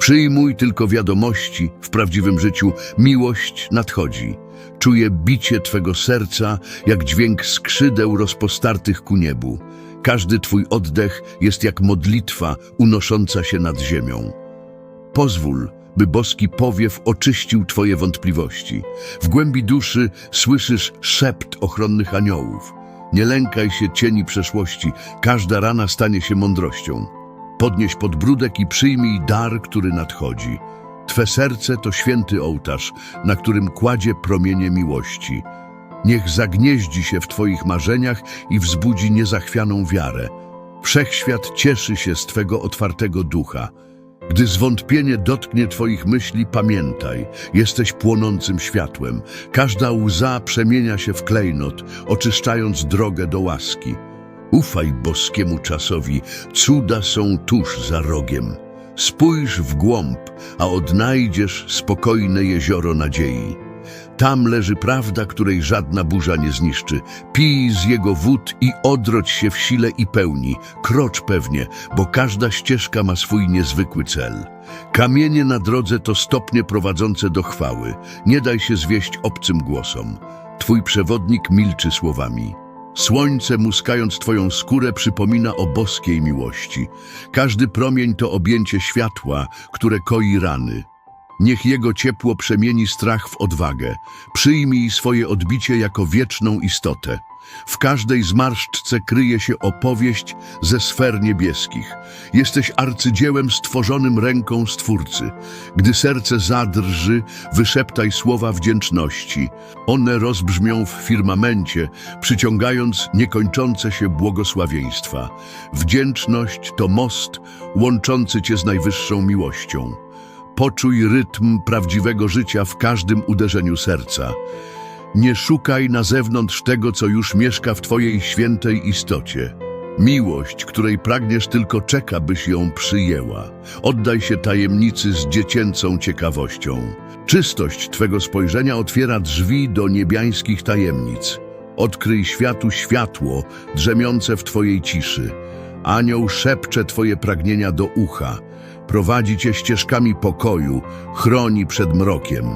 Przyjmuj tylko wiadomości, w prawdziwym życiu miłość nadchodzi. Czuję bicie Twego serca, jak dźwięk skrzydeł rozpostartych ku niebu. Każdy Twój oddech jest jak modlitwa unosząca się nad ziemią. Pozwól, by boski powiew oczyścił Twoje wątpliwości. W głębi duszy słyszysz szept ochronnych aniołów. Nie lękaj się cieni przeszłości, każda rana stanie się mądrością. Podnieś podbródek i przyjmij dar, który nadchodzi. Twe serce to święty ołtarz, na którym kładzie promienie miłości. Niech zagnieździ się w Twoich marzeniach i wzbudzi niezachwianą wiarę. Wszechświat cieszy się z Twego otwartego ducha. Gdy zwątpienie dotknie Twoich myśli, pamiętaj, jesteś płonącym światłem. Każda łza przemienia się w klejnot, oczyszczając drogę do łaski. Ufaj boskiemu czasowi, cuda są tuż za rogiem. Spójrz w głąb, a odnajdziesz spokojne jezioro nadziei. Tam leży prawda, której żadna burza nie zniszczy. Pij z jego wód i odrodź się w sile i pełni. Krocz pewnie, bo każda ścieżka ma swój niezwykły cel. Kamienie na drodze to stopnie prowadzące do chwały. Nie daj się zwieść obcym głosom. Twój przewodnik milczy słowami. Słońce, muskając Twoją skórę, przypomina o boskiej miłości. Każdy promień to objęcie światła, które koi rany. Niech jego ciepło przemieni strach w odwagę. Przyjmij swoje odbicie jako wieczną istotę. W każdej zmarszczce kryje się opowieść ze sfer niebieskich. Jesteś arcydziełem stworzonym ręką Stwórcy. Gdy serce zadrży, wyszeptaj słowa wdzięczności. One rozbrzmią w firmamencie, przyciągając niekończące się błogosławieństwa. Wdzięczność to most łączący cię z najwyższą miłością. Poczuj rytm prawdziwego życia w każdym uderzeniu serca. Nie szukaj na zewnątrz tego, co już mieszka w Twojej świętej istocie. Miłość, której pragniesz, tylko czeka, byś ją przyjęła. Oddaj się tajemnicy z dziecięcą ciekawością. Czystość Twego spojrzenia otwiera drzwi do niebiańskich tajemnic. Odkryj światu światło drzemiące w Twojej ciszy. Anioł szepcze Twoje pragnienia do ucha. Prowadzi Cię ścieżkami pokoju, chroni przed mrokiem.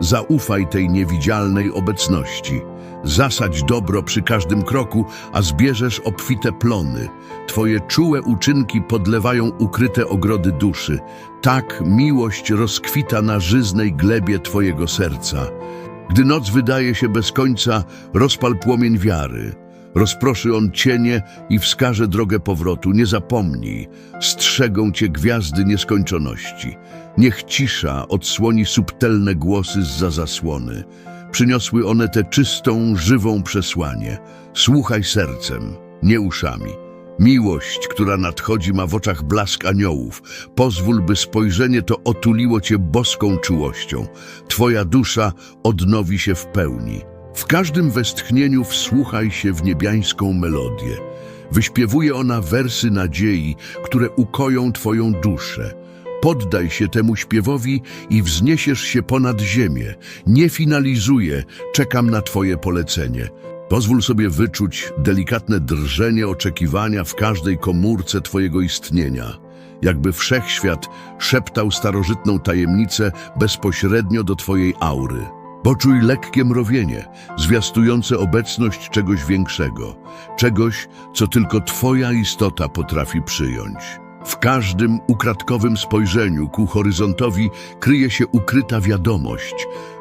Zaufaj tej niewidzialnej obecności. Zasadź dobro przy każdym kroku, a zbierzesz obfite plony. Twoje czułe uczynki podlewają ukryte ogrody duszy. Tak miłość rozkwita na żyznej glebie Twojego serca. Gdy noc wydaje się bez końca, rozpal płomień wiary. Rozproszy on cienie i wskaże drogę powrotu. Nie zapomnij, strzegą cię gwiazdy nieskończoności. Niech cisza odsłoni subtelne głosy zza zasłony. Przyniosły one tę czystą, żywą przesłanie. Słuchaj sercem, nie uszami. Miłość, która nadchodzi, ma w oczach blask aniołów. Pozwól, by spojrzenie to otuliło cię boską czułością. Twoja dusza odnowi się w pełni. W każdym westchnieniu wsłuchaj się w niebiańską melodię. Wyśpiewuje ona wersy nadziei, które ukoją Twoją duszę. Poddaj się temu śpiewowi i wzniesiesz się ponad ziemię. Nie finalizuję, czekam na Twoje polecenie. Pozwól sobie wyczuć delikatne drżenie oczekiwania w każdej komórce Twojego istnienia. Jakby wszechświat szeptał starożytną tajemnicę bezpośrednio do Twojej aury. Poczuj lekkie mrowienie, zwiastujące obecność czegoś większego, czegoś, co tylko Twoja istota potrafi przyjąć. W każdym ukradkowym spojrzeniu ku horyzontowi kryje się ukryta wiadomość,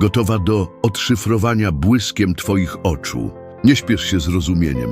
gotowa do odszyfrowania błyskiem Twoich oczu. Nie śpiesz się z rozumieniem.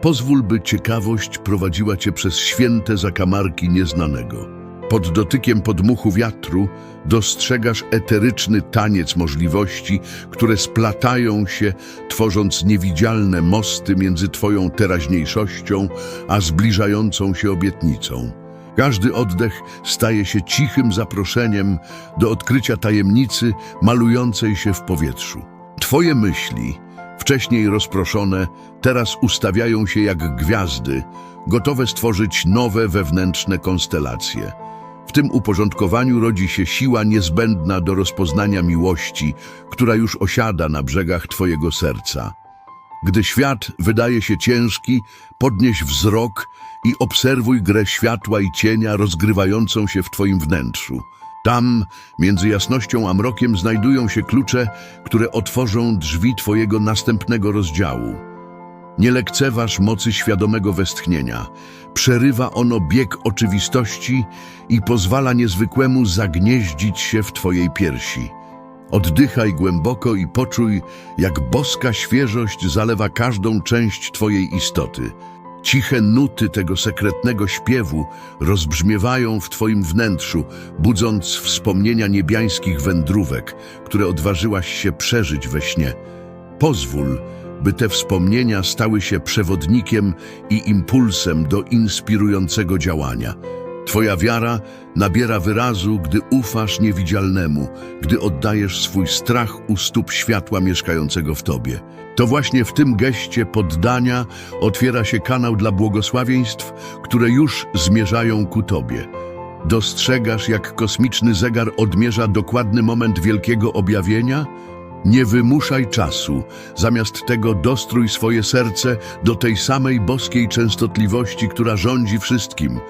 Pozwól, by ciekawość prowadziła Cię przez święte zakamarki nieznanego. Pod dotykiem podmuchu wiatru dostrzegasz eteryczny taniec możliwości, które splatają się, tworząc niewidzialne mosty między Twoją teraźniejszością a zbliżającą się obietnicą. Każdy oddech staje się cichym zaproszeniem do odkrycia tajemnicy malującej się w powietrzu. Twoje myśli, wcześniej rozproszone, teraz ustawiają się jak gwiazdy, gotowe stworzyć nowe wewnętrzne konstelacje. W tym uporządkowaniu rodzi się siła niezbędna do rozpoznania miłości, która już osiada na brzegach Twojego serca. Gdy świat wydaje się ciężki, podnieś wzrok i obserwuj grę światła i cienia rozgrywającą się w Twoim wnętrzu. Tam, między jasnością a mrokiem, znajdują się klucze, które otworzą drzwi Twojego następnego rozdziału. Nie lekceważ mocy świadomego westchnienia. Przerywa ono bieg oczywistości i pozwala niezwykłemu zagnieździć się w Twojej piersi. Oddychaj głęboko i poczuj, jak boska świeżość zalewa każdą część Twojej istoty. Ciche nuty tego sekretnego śpiewu rozbrzmiewają w Twoim wnętrzu, budząc wspomnienia niebiańskich wędrówek, które odważyłaś się przeżyć we śnie. Pozwól, by te wspomnienia stały się przewodnikiem i impulsem do inspirującego działania. Twoja wiara nabiera wyrazu, gdy ufasz niewidzialnemu, gdy oddajesz swój strach u stóp światła mieszkającego w Tobie. To właśnie w tym geście poddania otwiera się kanał dla błogosławieństw, które już zmierzają ku Tobie. Dostrzegasz, jak kosmiczny zegar odmierza dokładny moment wielkiego objawienia? Nie wymuszaj czasu, zamiast tego dostrój swoje serce do tej samej boskiej częstotliwości, która rządzi wszystkim.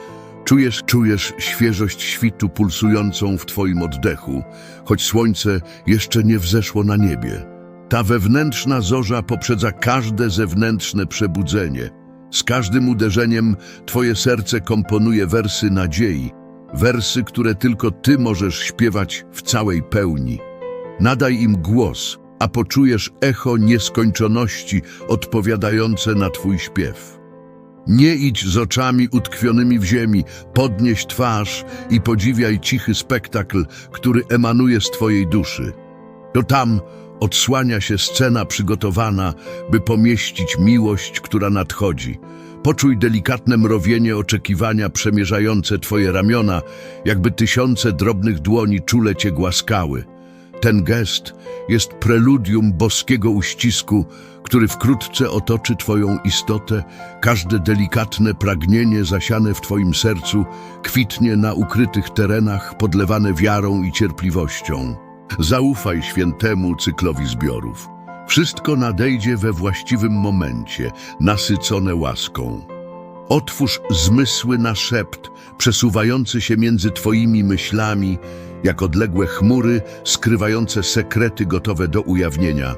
Czujesz, czujesz świeżość świtu pulsującą w Twoim oddechu, choć słońce jeszcze nie wzeszło na niebie. Ta wewnętrzna zorza poprzedza każde zewnętrzne przebudzenie. Z każdym uderzeniem Twoje serce komponuje wersy nadziei, wersy, które tylko Ty możesz śpiewać w całej pełni. Nadaj im głos, a poczujesz echo nieskończoności odpowiadające na Twój śpiew. Nie idź z oczami utkwionymi w ziemi, podnieś twarz i podziwiaj cichy spektakl, który emanuje z Twojej duszy. To tam odsłania się scena przygotowana, by pomieścić miłość, która nadchodzi. Poczuj delikatne mrowienie oczekiwania przemierzające Twoje ramiona, jakby tysiące drobnych dłoni czule Cię głaskały. Ten gest jest preludium boskiego uścisku, który wkrótce otoczy Twoją istotę. Każde delikatne pragnienie zasiane w Twoim sercu kwitnie na ukrytych terenach, podlewane wiarą i cierpliwością. Zaufaj świętemu cyklowi zbiorów. Wszystko nadejdzie we właściwym momencie, nasycone łaską. Otwórz zmysły na szept, przesuwający się między Twoimi myślami, jak odległe chmury skrywające sekrety gotowe do ujawnienia.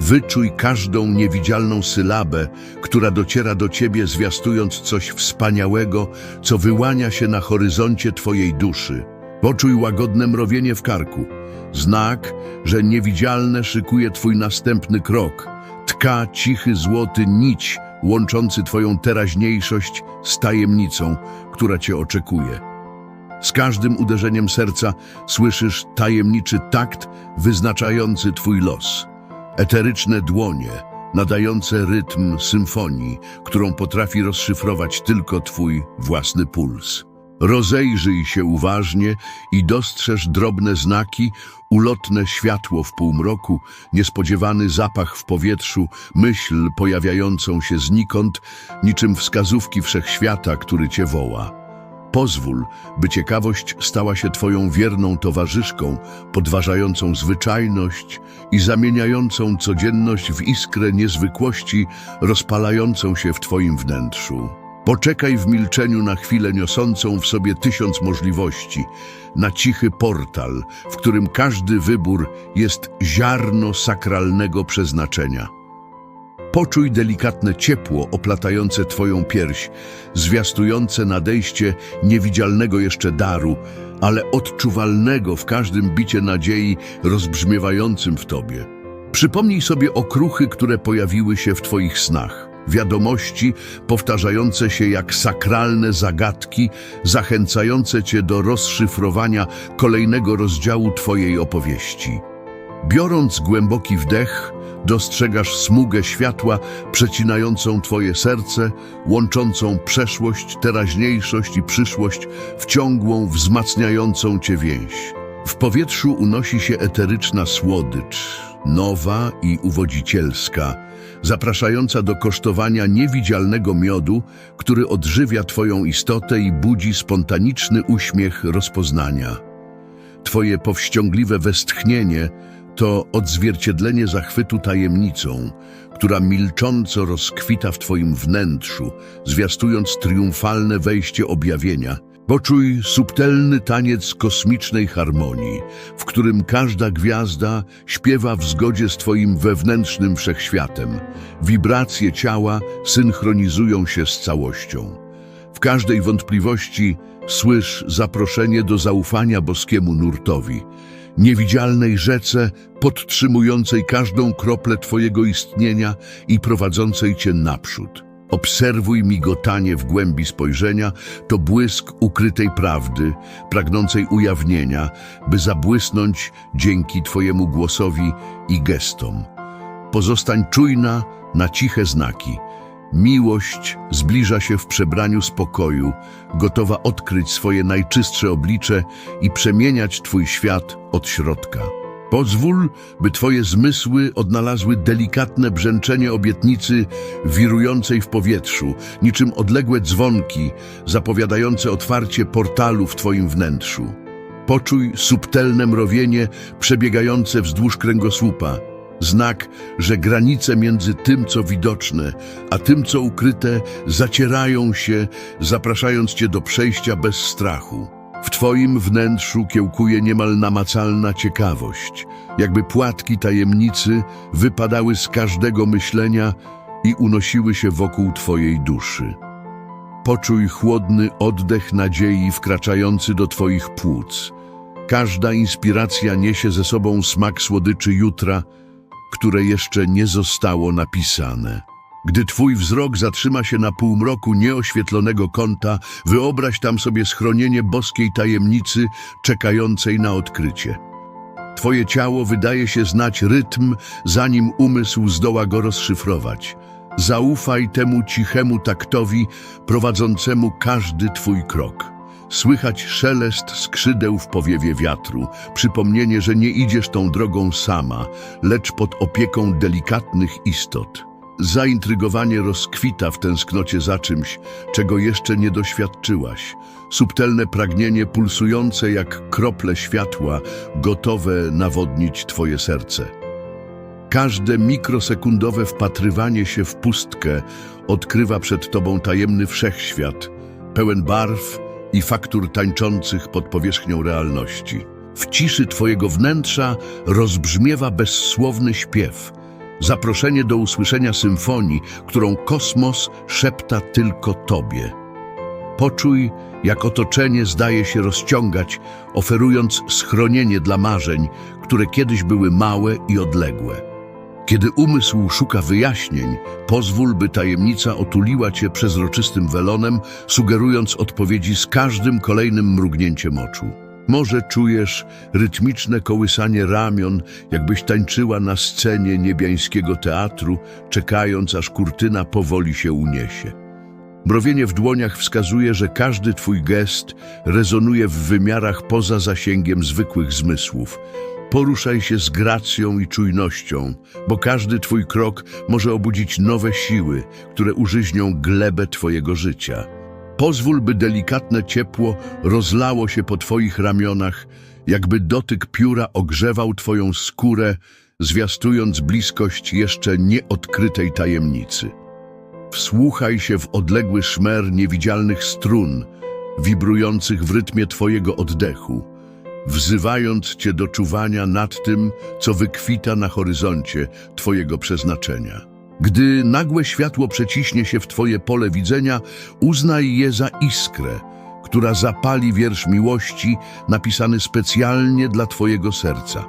Wyczuj każdą niewidzialną sylabę, która dociera do Ciebie, zwiastując coś wspaniałego, co wyłania się na horyzoncie Twojej duszy. Poczuj łagodne mrowienie w karku. Znak, że niewidzialne szykuje Twój następny krok. Tka cichy złoty nić, łączący Twoją teraźniejszość z tajemnicą, która Cię oczekuje. Z każdym uderzeniem serca słyszysz tajemniczy takt wyznaczający Twój los. Eteryczne dłonie, nadające rytm symfonii, którą potrafi rozszyfrować tylko Twój własny puls. Rozejrzyj się uważnie i dostrzeż drobne znaki, ulotne światło w półmroku, niespodziewany zapach w powietrzu, myśl pojawiającą się znikąd, niczym wskazówki wszechświata, który cię woła. Pozwól, by ciekawość stała się Twoją wierną towarzyszką, podważającą zwyczajność i zamieniającą codzienność w iskrę niezwykłości, rozpalającą się w Twoim wnętrzu. Poczekaj w milczeniu na chwilę niosącą w sobie tysiąc możliwości, na cichy portal, w którym każdy wybór jest ziarno sakralnego przeznaczenia. Poczuj delikatne ciepło oplatające Twoją pierś, zwiastujące nadejście niewidzialnego jeszcze daru, ale odczuwalnego w każdym bicie nadziei rozbrzmiewającym w Tobie. Przypomnij sobie okruchy, które pojawiły się w Twoich snach. Wiadomości powtarzające się jak sakralne zagadki, zachęcające Cię do rozszyfrowania kolejnego rozdziału Twojej opowieści. Biorąc głęboki wdech, dostrzegasz smugę światła przecinającą Twoje serce, łączącą przeszłość, teraźniejszość i przyszłość w ciągłą, wzmacniającą Cię więź. W powietrzu unosi się eteryczna słodycz, nowa i uwodzicielska, zapraszająca do kosztowania niewidzialnego miodu, który odżywia Twoją istotę i budzi spontaniczny uśmiech rozpoznania. Twoje powściągliwe westchnienie to odzwierciedlenie zachwytu tajemnicą, która milcząco rozkwita w Twoim wnętrzu, zwiastując triumfalne wejście objawienia. Poczuj subtelny taniec kosmicznej harmonii, w którym każda gwiazda śpiewa w zgodzie z Twoim wewnętrznym wszechświatem. Wibracje ciała synchronizują się z całością. W każdej wątpliwości słysz zaproszenie do zaufania boskiemu nurtowi, niewidzialnej rzece podtrzymującej każdą kroplę Twojego istnienia i prowadzącej Cię naprzód. Obserwuj migotanie w głębi spojrzenia, to błysk ukrytej prawdy, pragnącej ujawnienia, by zabłysnąć dzięki Twojemu głosowi i gestom. Pozostań czujna na ciche znaki. Miłość zbliża się w przebraniu spokoju, gotowa odkryć swoje najczystsze oblicze i przemieniać Twój świat od środka. Pozwól, by Twoje zmysły odnalazły delikatne brzęczenie obietnicy wirującej w powietrzu, niczym odległe dzwonki zapowiadające otwarcie portalu w Twoim wnętrzu. Poczuj subtelne mrowienie przebiegające wzdłuż kręgosłupa, znak, że granice między tym, co widoczne, a tym, co ukryte, zacierają się, zapraszając Cię do przejścia bez strachu. W Twoim wnętrzu kiełkuje niemal namacalna ciekawość, jakby płatki tajemnicy wypadały z każdego myślenia i unosiły się wokół Twojej duszy. Poczuj chłodny oddech nadziei wkraczający do Twoich płuc. Każda inspiracja niesie ze sobą smak słodyczy jutra, które jeszcze nie zostało napisane. Gdy Twój wzrok zatrzyma się na półmroku nieoświetlonego kąta, wyobraź tam sobie schronienie boskiej tajemnicy czekającej na odkrycie. Twoje ciało wydaje się znać rytm, zanim umysł zdoła go rozszyfrować. Zaufaj temu cichemu taktowi prowadzącemu każdy Twój krok. Słychać szelest skrzydeł w powiewie wiatru, przypomnienie, że nie idziesz tą drogą sama, lecz pod opieką delikatnych istot. Zaintrygowanie rozkwita w tęsknocie za czymś, czego jeszcze nie doświadczyłaś. Subtelne pragnienie pulsujące jak krople światła, gotowe nawodnić Twoje serce. Każde mikrosekundowe wpatrywanie się w pustkę odkrywa przed Tobą tajemny wszechświat, pełen barw i faktur tańczących pod powierzchnią realności. W ciszy Twojego wnętrza rozbrzmiewa bezsłowny śpiew, zaproszenie do usłyszenia symfonii, którą kosmos szepta tylko Tobie. Poczuj, jak otoczenie zdaje się rozciągać, oferując schronienie dla marzeń, które kiedyś były małe i odległe. Kiedy umysł szuka wyjaśnień, pozwól, by tajemnica otuliła cię przezroczystym welonem, sugerując odpowiedzi z każdym kolejnym mrugnięciem oczu. Może czujesz rytmiczne kołysanie ramion, jakbyś tańczyła na scenie niebiańskiego teatru, czekając aż kurtyna powoli się uniesie. Mrowienie w dłoniach wskazuje, że każdy twój gest rezonuje w wymiarach poza zasięgiem zwykłych zmysłów. Poruszaj się z gracją i czujnością, bo każdy twój krok może obudzić nowe siły, które użyźnią glebę twojego życia. Pozwól, by delikatne ciepło rozlało się po twoich ramionach, jakby dotyk pióra ogrzewał twoją skórę, zwiastując bliskość jeszcze nieodkrytej tajemnicy. Wsłuchaj się w odległy szmer niewidzialnych strun, wibrujących w rytmie Twojego oddechu, wzywając Cię do czuwania nad tym, co wykwita na horyzoncie Twojego przeznaczenia. Gdy nagłe światło przeciśnie się w Twoje pole widzenia, uznaj je za iskrę, która zapali wiersz miłości napisany specjalnie dla Twojego serca.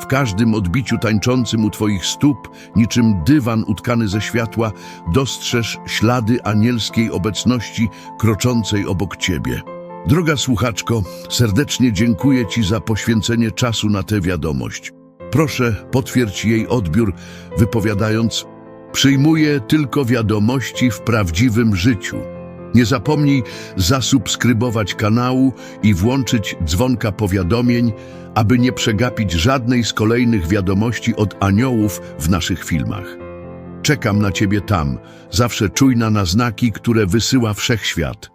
W każdym odbiciu tańczącym u Twoich stóp, niczym dywan utkany ze światła, dostrzeż ślady anielskiej obecności kroczącej obok Ciebie. Droga słuchaczko, serdecznie dziękuję Ci za poświęcenie czasu na tę wiadomość. Proszę, potwierdź jej odbiór, wypowiadając Przyjmuję tylko wiadomości w prawdziwym życiu. Nie zapomnij zasubskrybować kanału i włączyć dzwonka powiadomień, aby nie przegapić żadnej z kolejnych wiadomości od aniołów w naszych filmach. Czekam na Ciebie tam, zawsze czujna na znaki, które wysyła wszechświat.